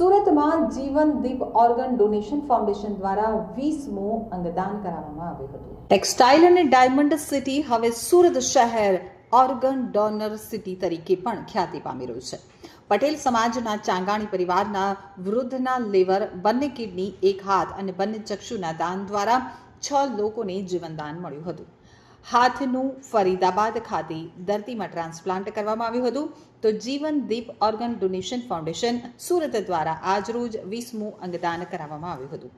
સુરતમાં જીવન Deep organ donation foundation દ્વારા વીસમું અંગદાન કરાવવામાં આવ્યું હતું. ટેક્સટાઇલ અને ડાયમંડ સિટી હવે સુરત શહેર ઓર્ગન ડોનર સિટી તરીકે પણ ખ્યાતિ પામી રહ્યું છે. પટેલ સમાજના ચાંગાણી પરિવારના વૃદ્ધના લીવર, બંને કિડની એક હાથ અને બંને ચક્ષુના દાન દ્વારા છ લોકોને જીવનદાન મળ્યું હતું. હાથનું ફરીદાબાદ ખાતે દર્દીમાં ટ્રાન્સપ્લાન્ટ કરવામાં આવ્યું હતું. તો Jeevan Deep organ donation foundation Surat દ્વારા આજરોજ વીસમું અંગદાન કરાવવામાં આવ્યું હતું.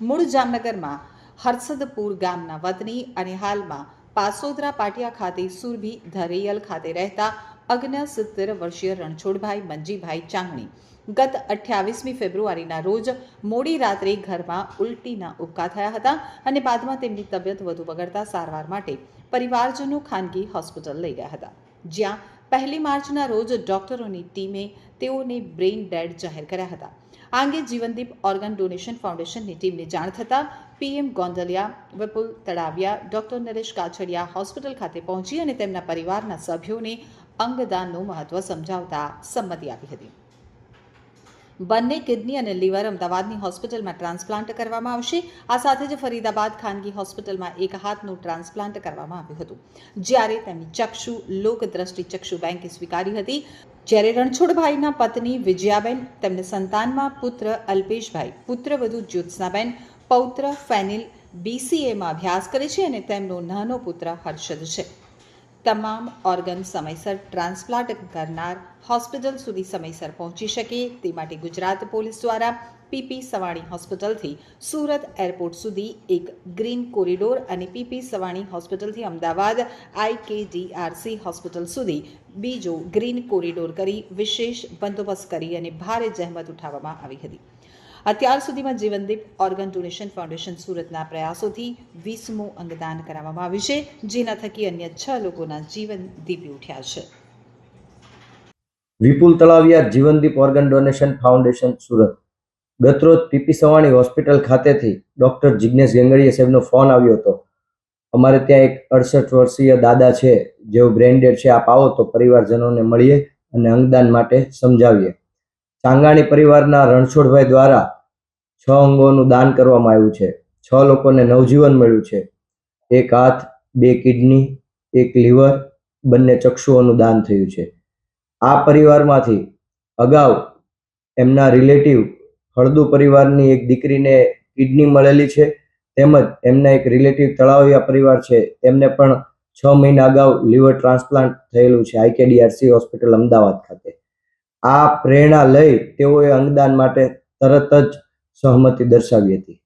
મૂળ જામનગરમાં હર્ષદપુર ગામના વતની અને હાલમાં પાસોદરા પાટિયા ખાતે સુરભી ધરેયલ ખાતે રહેતા અગ્ન સિત્તેર વર્ષીય રણછોડભાઈ મંજીભાઈ ચાંગણી ગત અઠ્યાવીસમી ફેબ્રુઆરીના રોજ મોડી રાત્રે ઘરમાં ઉલટીના ઉબકા થયા હતા અને બાદમાં તેમની તબિયત વધુ બગડતા સારવાર માટે પરિવારજનો ખાનગી હોસ્પિટલ લઈ ગયા હતા. જ્યાં પહેલી માર્ચના રોજ ડોક્ટરોની ટીમે તેઓને બ્રેઇન ડેડ જાહેર કર્યા હતા. આ અંગે જીવનદીપ ઓર્ગન ડોનેશન ફાઉન્ડેશનની ટીમને જાણ થતાં PM Gondhaliya Vipul Talaviya doctor Naresh Kachhadiya hospital ખાતે પહોંચી અને તેમના પરિવારના સભ્યોને અંગદાનનું મહત્વ સમજાવતા સંમતિ આપી હતી. બંને કિડની અને લીવર અમદાવાદની હોસ્પિટલમાં ટ્રાન્સપ્લાન્ટ કરવામાં આવશે. આ સાથે જ ફરીદાબાદ ખાનગી હોસ્પિટલમાં એક હાથનું ટ્રાન્સપ્લાન્ટ કરવામાં આવ્યું હતું. જ્યારે તેમની ચક્ષુ, લોકદ્રષ્ટિ ચક્ષુ બેંકે સ્વીકારી હતી. જ્યારે રણછોડભાઈના પત્ની વિજયાબેન, તેમને સંતાનમાં પુત્ર અલ્પેશભાઈ, પુત્રવધુ જ્યોત્સનાબેન, પૌત્ર ફેનિલ બીસીએમાં અભ્યાસ કરે છે અને તેમનો નાનો પુત્ર હર્ષદ છે. તમામ ઓર્ગન સમયસર ટ્રાન્સપ્લાન્ટ કરનાર હોસ્પિટલ સુધી સમયસર પહોંચી શકે તે માટે ગુજરાત પોલીસ દ્વારા પીપી સવાણી હોસ્પિટલથી સુરત એરપોર્ટ સુધી એક ગ્રીન કોરિડોર અને પીપી સવાણી હોસ્પિટલથી અમદાવાદ આઈકેડીઆરસી હોસ્પિટલ સુધી બીજો ગ્રીન કોરિડોર કરી વિશેષ બંદોબસ્ત કરી અને ભારે જહેમત ઉઠાવવામાં આવી હતી. અત્યાર સુધીમાં જીવનદીપ ઓર્ગન ડોનેશન ફાઉન્ડેશન સુરતના પ્રયાસોથી વીસમું અંગદાન કરાવવામાં આવ્યું છે. જેના થકી અન્ય છ લોકોના જીવન દીપી ઉઠ્યા છે. Vipul Talaviya Jeevandeep organ donation foundation Surat. ગતરોજ પીપી સવાણી હોસ્પિટલ ખાતેથી ડૉક્ટર જિજ્ઞેશ ગંગડીયા સાહેબનો ફોન આવ્યો હતો. અમારે ત્યાં એક અડસઠ વર્ષીય દાદા છે, જેઓ બ્રેન્ડેડ છે, આપ આવો તો પરિવારજનોને મળીએ અને અંગદાન માટે સમજાવીએ. ચાંગાણી પરિવારના રણછોડભાઈ દ્વારા છ અંગોનું દાન કરવામાં આવ્યું છે. છ લોકોને નવજીવન મળ્યું છે. એક હાથ, બે કિડની, એક લીવર, બંને ચક્ષુઓનું દાન થયું છે. આ પરિવારમાંથી અગાઉ એમના રિલેટિવ હળદુ પરિવારની એક દીકરીને કિડની મળેલી છે. તેમજ એમના એક રિલેટિવ તળાવિયા પરિવાર છે. તેમને પણ છ મહિના અગાઉ લીવર ટ્રાન્સપ્લાન્ટ થયેલું છે. આઈકેડીઆરસી હોસ્પિટલ અમદાવાદ ખાતે. આ પ્રેરણા લઈ તેઓએ અંગદાન માટે તરત જ સહમતિ દર્શાવી હતી.